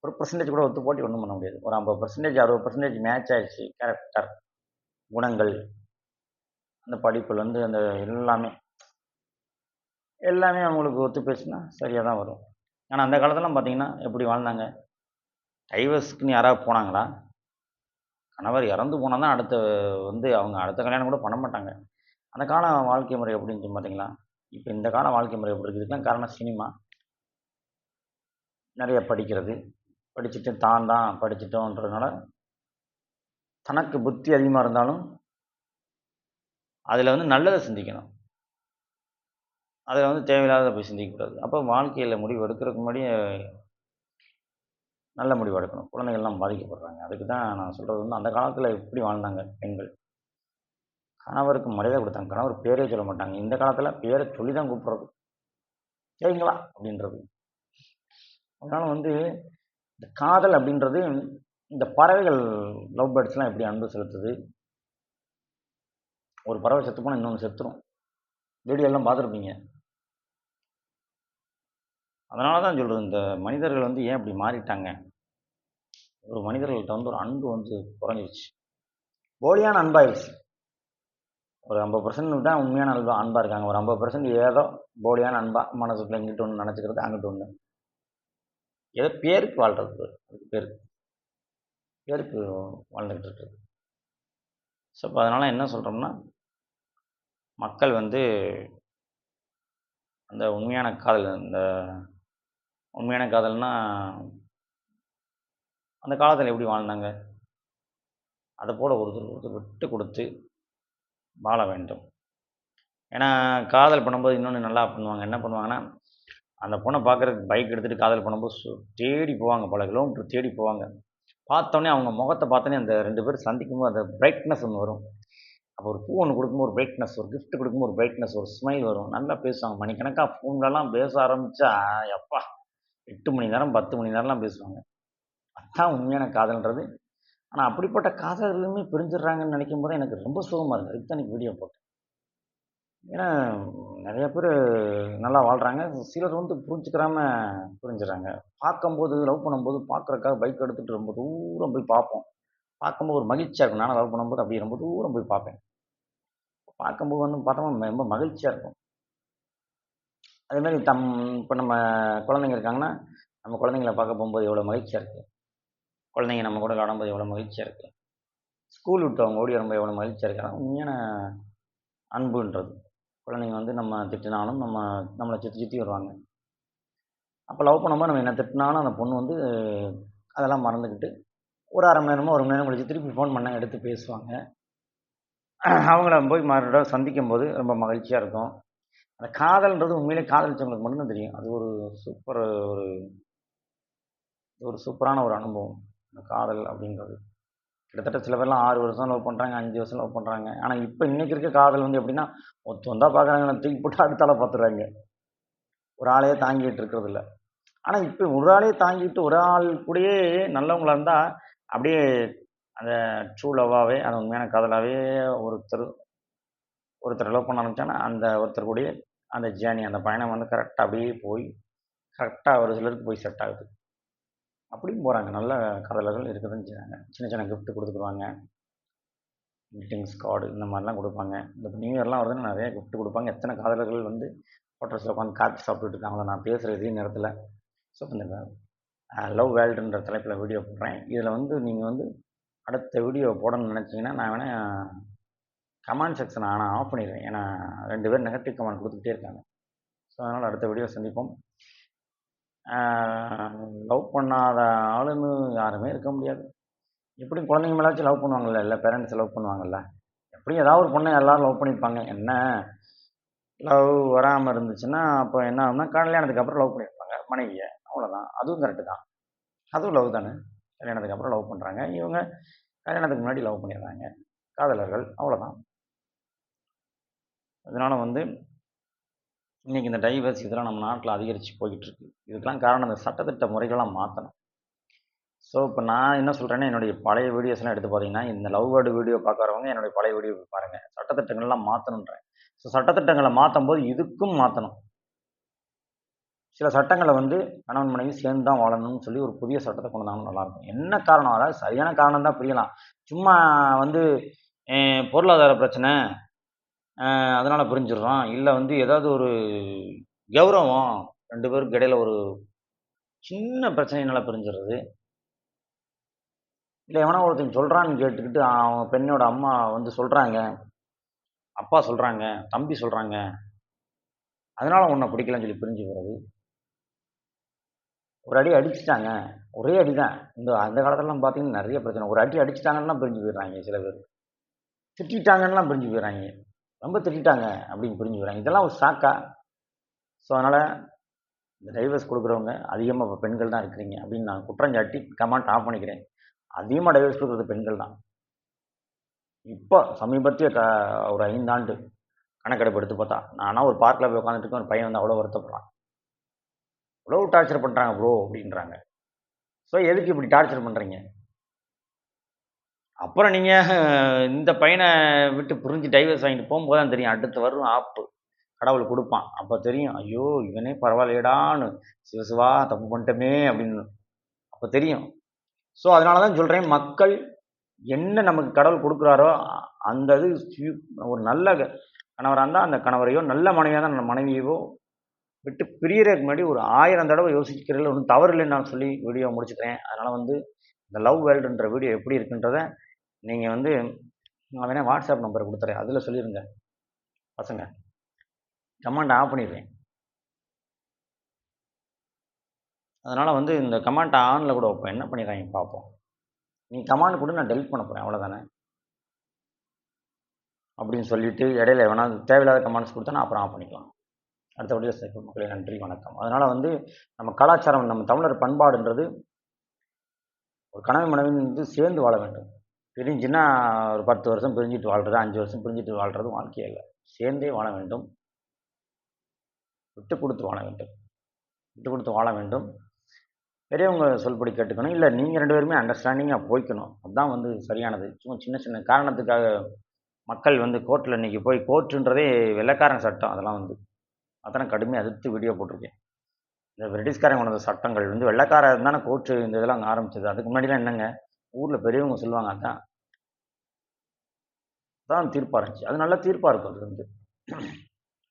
ஒரு பர்சன்டேஜ் கூட ஒத்து போட்டி ஒன்றும் பண்ண முடியாது. ஒரு ஐம்பது பர்சன்டேஜ் அறுபது பர்சன்டேஜ் மேட்ச் ஆயிடுச்சு. கேரக்டர் குணங்கள் அந்த படிப்புலேருந்து அந்த எல்லாமே எல்லாமே அவங்களுக்கு ஒத்து பேசினா சரியாக தான் வரும். ஆனால் அந்த காலத்துலாம் பார்த்தீங்கன்னா எப்படி வாழ்ந்தாங்க? டைவர்ஸ்க்குன்னு யாராவது போனாங்களா? கணவர் இறந்து போனால் தான் அடுத்த வந்து அவங்க அடுத்த கல்யாணம் கூட பண்ண மாட்டாங்க. அந்த கால வாழ்க்கை முறை எப்படின்னு சொல்லி பார்த்தீங்களா இப்போ இந்த கால வாழ்க்கை முறை எப்படி இருக்குதுலாம் காரணம் சினிமா. நிறைய படிக்கிறது. படிச்சுட்டு தான் தான் படிச்சிட்டோன்றதுனால தனக்கு புத்தி அதிகமாக இருந்தாலும் அதில் வந்து நல்லதை சிந்திக்கணும். அதில் வந்து தேவையில்லாத போய் சிந்திக்கக்கூடாது. அப்போ வாழ்க்கையில் முடிவு எடுக்கிறதுக்கு முன்னாடி நல்ல முடிவு எடுக்கணும். குழந்தைகள்லாம் பாதிக்கப்படுறாங்க. அதுக்கு தான் நான் சொல்கிறது வந்து அந்த காலத்தில் எப்படி வாழ்ந்தாங்க பெண்கள்? கணவருக்கு மரியாதை கொடுத்தாங்க. கணவர் பேரே சொல்ல மாட்டாங்க. இந்த காலத்தில் பேரை சொல்லி தான் கூப்பிட்றது. சரிங்களா? அப்படின்றது. அதனால் வந்து இந்த காதல் அப்படின்றது இந்த பறவைகள் லவ் பேர்ட்ஸ்லாம் எப்படி அன்பு செலுத்துது? ஒரு பறவை செத்து போனால் இன்னொன்று செத்துரும். வீடியோ எல்லாம் பார்த்துருப்பீங்க. அதனால தான் சொல்கிறது இந்த மனிதர்கள் வந்து ஏன் இப்படி மாறிட்டாங்க? ஒரு மனிதர்கள்ட்ட வந்து ஒரு அன்பு வந்து குறைஞ்சிருச்சு. போலியான அன்பாயிருச்சு ஒரு ஐம்பது பர்சன்ட் தான் உண்மையான அன்பா அன்பாக இருக்காங்க. ஒரு ஐம்பது பர்சன்ட் ஏதோ போலியான அன்பாக மனசுக்குள்ள இங்கிட்டு ஒன்று நினச்சிக்கிறது அங்கிட்டு ஒன்று ஏதோ பேருக்கு வாழ்கிறது அதுக்கு பேருக்கு பேருக்கு வாழ்ந்துக்கிட்டு இருக்குது ஸோ இப்போ அதனால் என்ன சொல்கிறோம்னா மக்கள் வந்து அந்த உண்மையான காதல் இந்த உண்மையான காதல்னா அந்த காலத்தில் எப்படி வாழ்ந்தாங்க? அதை போல் ஒருத்தர் ஒருத்தர் விட்டு கொடுத்து வாழ வேண்டும். ஏன்னா காதல் பண்ணும்போது இன்னொன்று நல்லா பண்ணுவாங்க. என்ன பண்ணுவாங்கன்னா அந்த பொண்ணை பார்க்குறதுக்கு பைக் எடுத்துகிட்டு காதல் பண்ணும்போது சு தேடி போவாங்க பல கிலோமீட்டர் தேடி போவாங்க. பார்த்தோன்னே அவங்க முகத்தை பார்த்தோன்னே அந்த ரெண்டு பேரும் சந்திக்கும்போது அந்த பிரைட்னஸ் ஒன்று வரும். அப்போ ஒரு பூ ஒன்று கொடுக்கும்போது ஒரு பிரைட்னஸ் ஒரு கிஃப்ட் கொடுக்கும்போது ஒரு பிரைட்னஸ் ஒரு ஸ்மைல் வரும். நல்லா பேசுவாங்க. மணிக்கணக்காக ஃபோன்லலாம் பேச ஆரம்பித்தா எப்பா எட்டு மணி நேரம் பத்து மணி நேரம்லாம் பேசுவாங்க. அதுதான் உண்மையான காதல்ன்றது. ஆனால் அப்படிப்பட்ட காதல்களுமே பிரிஞ்சிடுறாங்கன்னு நினைக்கும் போது எனக்கு ரொம்ப சுகமாக இருக்குது அதுக்கு தான் எனக்கு வீடியோ போட்டேன். ஏன்னா நிறைய பேர் நல்லா வாழ்கிறாங்க சிலர் வந்து புரிஞ்சுக்கிறாம புரிஞ்சுறாங்க. பார்க்கும்போது லவ் பண்ணும்போது பார்க்குறக்காக பைக் எடுத்துகிட்டு ரொம்ப தூரம் போய் பார்ப்போம். பார்க்கும்போது ஒரு மகிழ்ச்சியாக இருக்கும். நானும் லவ் பண்ணும்போது அப்படியே ரொம்ப தூரம் போய் பார்ப்பேன். பார்க்கும்போது வந்து பார்த்தோம்னா ரொம்ப மகிழ்ச்சியாக இருக்கும். அதேமாதிரி தம் இப்போ நம்ம குழந்தைங்க இருக்காங்கன்னா நம்ம குழந்தைங்கள பார்க்க போகும்போது எவ்வளோ மகிழ்ச்சியாக இருக்குது குழந்தைங்க நம்ம கூட விளாடும்போது எவ்வளோ மகிழ்ச்சியாக இருக்குது ஸ்கூல் விட்டு அவங்க ஓடி வரும்போது எவ்வளோ மகிழ்ச்சியாக இருக்காங்க உண்மையான அன்புன்றது. குழந்தைங்க வந்து நம்ம திட்டினாலும் நம்ம நம்மளை சுற்றி சுற்றி வருவாங்க. அப்போ லவ் பண்ணும்போது நம்ம என்ன திட்டினாலும் அந்த பொண்ணு வந்து அதெல்லாம் மறந்துக்கிட்டு ஒரு அரை மணி நேரமோ ஒரு மணி நேரம் கழிச்சு திருப்பி ஃபோன் பண்ணால் எடுத்து பேசுவாங்க. அவங்கள போய் மறுபடியும் சந்திக்கும் போது ரொம்ப மகிழ்ச்சியாக இருக்கும். அந்த காதல்ன்றது உண்மையிலே காதலிச்சவங்களுக்கு மட்டும்தான் தெரியும். அது ஒரு சூப்பர் ஒரு ஒரு சூப்பரான ஒரு அனுபவம். அந்த காதல் அப்படின்றது. கிட்டத்தட்ட சில பேர்லாம் ஆறு வருஷம் லவ் பண்ணுறாங்க அஞ்சு வருஷம் லவ் பண்ணுறாங்க ஆனால் இப்போ இன்றைக்கி இருக்க காதல் வந்து எப்படின்னா ஒத்து வந்தால் பார்க்குறாங்க தூக்கி போட்டு அடுத்தால பார்த்துறாங்க ஒரு ஆளையே தாங்கிட்டு இருக்கிறது இல்லை. ஆனால் இப்போ ஒரு ஆளையே தாங்கிட்டு ஒரு ஆள் கூடயே நல்லவங்களாக இருந்தால் அப்படியே அந்த ட்ரூ லவ்வாகவே அந்த உண்மையான காதலாகவே ஒருத்தர் ஒருத்தர் லவ் பண்ண ஆரம்பிச்சாங்கன்னா அந்த ஒருத்தர் கூடயே அந்த ஜேர்னி அந்த பயணம் வந்து கரெக்டாக அப்படியே போய் கரெக்டாக ஒரு சிலருக்கு போய் செட் ஆகுது. அப்படியும் போகிறாங்க நல்ல காதலர்கள் இருக்குதுன்னு செய்கிறாங்க சின்ன சின்ன கிஃப்ட் கொடுத்துக்குருவாங்க. கிரீட்டிங்ஸ் கார்டு இந்த மாதிரிலாம் கொடுப்பாங்க. இந்த நியூ இயர்லாம் வருதுன்னு நிறைய கிஃப்ட் கொடுப்பாங்க. எத்தனை காதலர்கள் வந்து ஹோட்டல்ஸில் உட்காந்து காஃபி சாப்பிட்டுட்டு இருக்காங்களோ நான் பேசுகிற இதே நேரத்தில். ஸோ இந்த லவ் வேல்டுன்ற தலைப்பில் வீடியோ போடுறேன். இதில் வந்து நீங்கள் வந்து அடுத்த வீடியோ போடணும்னு நினச்சிங்கன்னா நான் வேணால் கமெண்ட் செக்ஷன் ஆனால் ஆஃப் பண்ணிடுவேன் ஏன்னா ரெண்டு பேர் நெகட்டிவ் கமெண்ட் கொடுத்துக்கிட்டே இருக்காங்க. ஸோ அதனால் அடுத்த வீடியோ சந்திப்போம். லவ் பண்ணாத ஆளுன்னு யாருமே இருக்க முடியாது. எப்படி குழந்தைங்க மேலாச்சும் லவ் பண்ணுவாங்கல்ல இல்லை பேரண்ட்ஸ் லவ் பண்ணுவாங்கல்ல. எப்படியும் ஏதாவது ஒரு பொண்ணை எல்லோரும் லவ் பண்ணியிருப்பாங்க என்ன? லவ் வராமல் இருந்துச்சுன்னா அப்போ என்ன ஆகும்னா கல்யாணத்துக்கு அப்புறம் லவ் பண்ணியிருப்பாங்க. மனைவியை. அவ்வளோதான் அதுவும் கரெக்டு தான். அதுவும் லவ் தானே. கல்யாணத்துக்கு அப்புறம் லவ் பண்ணுறாங்க இவங்க கல்யாணத்துக்கு முன்னாடி லவ் பண்ணிடுறாங்க. காதலர்கள். அவ்வளோதான் அதனால் வந்து இன்றைக்கி இந்த டைவர்ஸ் இதெல்லாம் நம்ம நாட்டில் அதிகரித்து போய்கிட்டுருக்கு இதுக்கெல்லாம் காரணம் இந்த சட்டத்திட்ட முறைகள்லாம் மாற்றணும் ஸோ இப்போ நான் என்ன சொல்கிறேன்னா என்னுடைய பழைய வீடியோஸ்லாம் எடுத்து பார்த்தீங்கன்னா இந்த லவ் பேர்டு வீடியோ பார்க்குறவங்க என்னுடைய பழைய வீடியோ பாருங்கள் சட்டத்திட்டங்கள்லாம் மாற்றணுன்றேன் ஸோ சட்டத்திட்டங்களை மாற்றும் போது இதுக்கும் மாற்றணும் சில சட்டங்களை வந்து கணவன் மனைவி சேர்ந்து தான் வாழணும்னு சொல்லி ஒரு புதிய சட்டத்தை கொண்டு வந்தாலும் நல்லாயிருக்கும். என்ன காரணம்? அதாவது சரியான காரணம் தான் புரியலாம். சும்மா வந்து பொருளாதார பிரச்சனை அதனால் பிரிஞ்சிடுறோம். இல்லை வந்து ஏதாவது ஒரு கௌரவம் ரெண்டு பேருக்கு இடையில ஒரு சின்ன பிரச்சனையினால் பிரிஞ்சிடுறது. இல்லை எவனா ஒருத்தன் சொல்கிறான்னு கேட்டுக்கிட்டு அவங்க பெண்ணோட அம்மா வந்து சொல்கிறாங்க அப்பா சொல்கிறாங்க தம்பி சொல்கிறாங்க அதனால் உன்னை பிடிக்கலன்னு சொல்லி பிரிஞ்சு போகிறது ஒரு அடி அடிச்சிட்டாங்க. ஒரே அடி தான் இந்த அந்த காலத்துலலாம் பார்த்தீங்கன்னா நிறைய பிரச்சனை. ஒரு அடி அடிச்சிட்டாங்கன்னா பிரிஞ்சு போயிடுறாங்க சில பேர். திட்டாங்கன்னா பிரிஞ்சு போயிடுறாங்க. ரொம்ப திட்டாங்க அப்படின்னு புரிஞ்சுக்கிறாங்க இதெல்லாம் ஒரு சாக்கா ஸோ அதனால் இந்த டைவர்ஸ் கொடுக்குறவங்க அதிகமாக இப்போ பெண்கள் தான் இருக்கிறீங்க அப்படின்னு நான் குற்றஞ்சாட்டி கமெண்ட் ஆஃப் பண்ணிக்கிறேன். அதிகமாக டைவர்ஸ் கொடுக்குறது பெண்கள் தான். இப்போ சமீபத்திய க ஒரு ஐந்தாண்டு கணக்கெடுப்பு எடுத்து பார்த்தா நானாக ஒரு பார்க்கில் போய் உட்காந்துட்டு ஒரு பையன் வந்து அவ்வளோ வருத்தப்படுறான். இவ்வளோ டார்ச்சர் பண்ணுறாங்க ப்ரோ அப்படின்றாங்க. ஸோ எதுக்கு இப்படி டார்ச்சர் பண்ணுறீங்க அப்புறம் நீங்கள் இந்த பையனை விட்டு புரிஞ்சு டைவர்ஸ் வாங்கிட்டு போகும்போது தான் தெரியும் அடுத்து வரும் ஆப்பு. கடவுள் கொடுப்பான். அப்போ தெரியும் ஐயோ இவனே பரவாயில்லையடான்னு சிவசிவா தப்பு பண்ணிட்டோமே அப்படின்னு. அப்போ தெரியும். ஸோ அதனால தான் சொல்கிறேன் மக்கள் என்ன நமக்கு கடவுள் கொடுக்குறாரோ அந்த இது ஒரு நல்ல கணவராக இருந்தால் அந்த கணவரையோ நல்ல மனைவியாக தான் மனைவியவோ விட்டு பிரியறதுக்கு முன்னாடி ஒரு ஆயிரம் தடவை யோசிக்கிறதுல ஒன்றும் தவறு இல்லைன்னு நான் சொல்லி வீடியோ முடிச்சுக்கிறேன். அதனால் வந்து இந்த லவ் வேர்ல்டுன்ற வீடியோ எப்படி இருக்குன்றத நீங்கள் வந்து நான் வேணால் வாட்ஸ்அப் நம்பரை கொடுத்துறேன். அதில் சொல்லிடுங்க பசங்க கமெண்ட் ஆஃப் பண்ணிடுவேன் அதனால் வந்து இந்த கமெண்ட் ஆனில் கூட வைப்போம். என்ன பண்ணிடுறாங்க பார்ப்போம். நீ கமாண்ட் கூட நான் டெலிட் பண்ண போகிறேன் அவ்வளோதானே அப்படின்னு சொல்லிவிட்டு இடையில வேணா தேவையில்லாத கமெண்ட்ஸ் கொடுத்தா நான் அப்புறம் ஆஃப் பண்ணிக்கலாம். அடுத்த வீடியோ சேர்க்கும் மக்களே நன்றி வணக்கம். அதனால் வந்து நம்ம கலாச்சாரம் நம்ம தமிழர் பண்பாடுன்றது ஒரு கணவன் மனைவி வந்து சேர்ந்து வாழ வேண்டும். பிரிஞ்சுன்னா ஒரு பத்து வருஷம் பிரிஞ்சுட்டு வாழ்கிறது அஞ்சு வருஷம் பிரிஞ்சுட்டு வாழ்கிறது வாழ்க்கையே இல்லை. சேர்ந்தே வாழ வேண்டும். விட்டு கொடுத்து வாழ வேண்டும். விட்டு கொடுத்து வாழ வேண்டும். பெரியவங்க சொல்படி கேட்டுக்கணும். இல்லை நீங்கள் ரெண்டு பேருமே அண்டர்ஸ்டாண்டிங்காக போய்க்கணும். அதுதான் வந்து சரியானது. சும்மா சின்ன சின்ன காரணத்துக்காக மக்கள் வந்து கோர்ட்டில் இன்றைக்கி போய் கோர்ட்டுன்றதே வெள்ளக்காரன் சட்டம். அதெல்லாம் வந்து அதெல்லாம் கடுமையாக அதிர்த்து வீடியோ போட்டிருக்கேன். இந்த பிரிட்டிஷ்காரங்க கொண்ட சட்டங்கள் வந்து வெள்ளக்காரன் தானே கோர்ட்டு இந்த இதெல்லாம் அங்கே ஆரம்பிச்சது. அதுக்கு முன்னாடிலாம் என்னங்க? ஊரில் பெரியவங்க சொல்லுவாங்க அதான். தான் தீர்ப்பாக இருந்துச்சு. அது நல்லா தீர்ப்பாக இருக்கும் அது வந்து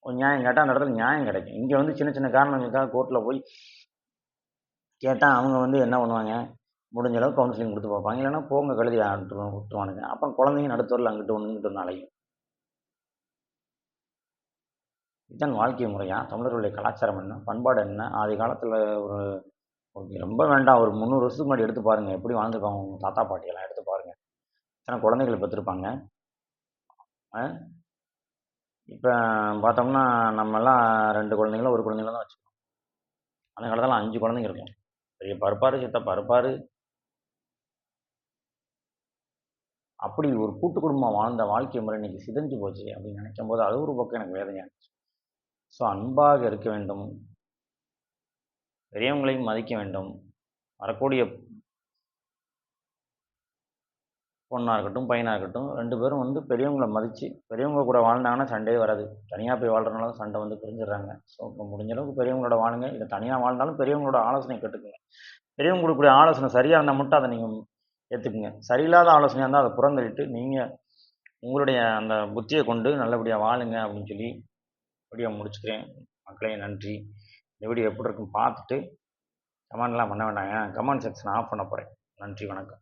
நியாயம் கேட்டால் அந்த இடத்துல நியாயம் கிடைக்கும். இங்கே வந்து சின்ன சின்ன காரணங்களுக்காக கோர்ட்டில் போய் கேட்டால் அவங்க வந்து என்ன பண்ணுவாங்க? முடிஞ்ச அளவுக்கு கவுன்சிலிங் கொடுத்து பார்ப்பாங்க. இல்லைன்னா போங்க கழுதி ஆட்டுருவோம் விட்டுருவானுங்க அப்புறம் குழந்தைங்க நடுத்தூரில் அங்கிட்டு ஒன்று இங்கிட்டு ஒன்று அலையும். இதுதான் வாழ்க்கை முறையா? தமிழர்களுடைய கலாச்சாரம் என்ன? பண்பாடு என்ன? ஆதி காலத்தில் ஒரு ரொம்ப வேண்டாம். ஒரு முந்நூறு வருஷத்துக்கு முன்னாடி எடுத்து பாருங்கள் எப்படி வாழ்ந்துருப்பாங்க உங்கள் தாத்தா பாட்டியெல்லாம் எடுத்து பாருங்கள் எத்தனை குழந்தைகளை பெற்றிருப்பாங்க. இப்போ பார்த்தோம்னா நம்மலாம் ரெண்டு குழந்தைங்களும் ஒரு குழந்தைங்கள தான் வச்சுக்கோம் அந்த காலத்தில் அஞ்சு குழந்தைங்க இருக்கும் பெரிய பருப்பாரு சித்தா பருப்பாரு அப்படி ஒரு கூட்டு குடும்பம் வாழ்ந்த வாழ்க்கை முறை இன்னைக்கு சிதைஞ்சு போச்சு அப்படின்னு நினைக்கும் போது அது ஒரு பக்கம் எனக்கு வேதனையாக இருந்துச்சு. ஸோ அன்பாக இருக்க வேண்டும். பெரியவங்களையும் மதிக்க வேண்டும். வரக்கூடிய பொண்ணாக இருக்கட்டும் பையனாக இருக்கட்டும் ரெண்டு பேரும் வந்து பெரியவங்களை மதித்து பெரியவங்க கூட வாழ்ந்தாங்கன்னா சண்டையே வராது. தனியாக போய் வாழ்கிறனால சண்டை வந்து பிரிஞ்சிடுறாங்க. ஸோ இப்போ முடிஞ்ச அளவுக்கு பெரியவங்களோட வாழுங்க. இல்லை தனியாக வாழ்ந்தாலும் பெரியவங்களோட ஆலோசனை கேட்டுக்குங்க. பெரியவங்க கொடுக்கக்கூடிய ஆலோசனை சரியாக இருந்தால் மட்டும் அதை நீங்கள் ஏற்றுக்குங்க சரியில்லாத ஆலோசனையாக இருந்தால் அதை புறந்தளிட்டு நீங்கள் உங்களுடைய அந்த புத்தியை கொண்டு நல்லபடியாக வாழுங்க அப்படின்னு சொல்லி அப்படியே முடிச்சுக்கிறேன். மக்களே நன்றி. இந்த வீடியோ எப்படி இருக்குன்னு பார்த்துட்டு கமெண்ட்லாம் பண்ண வேண்டாங்க. கமெண்ட் செக்ஷன் ஆஃப் பண்ண போகிறேன் நன்றி வணக்கம்.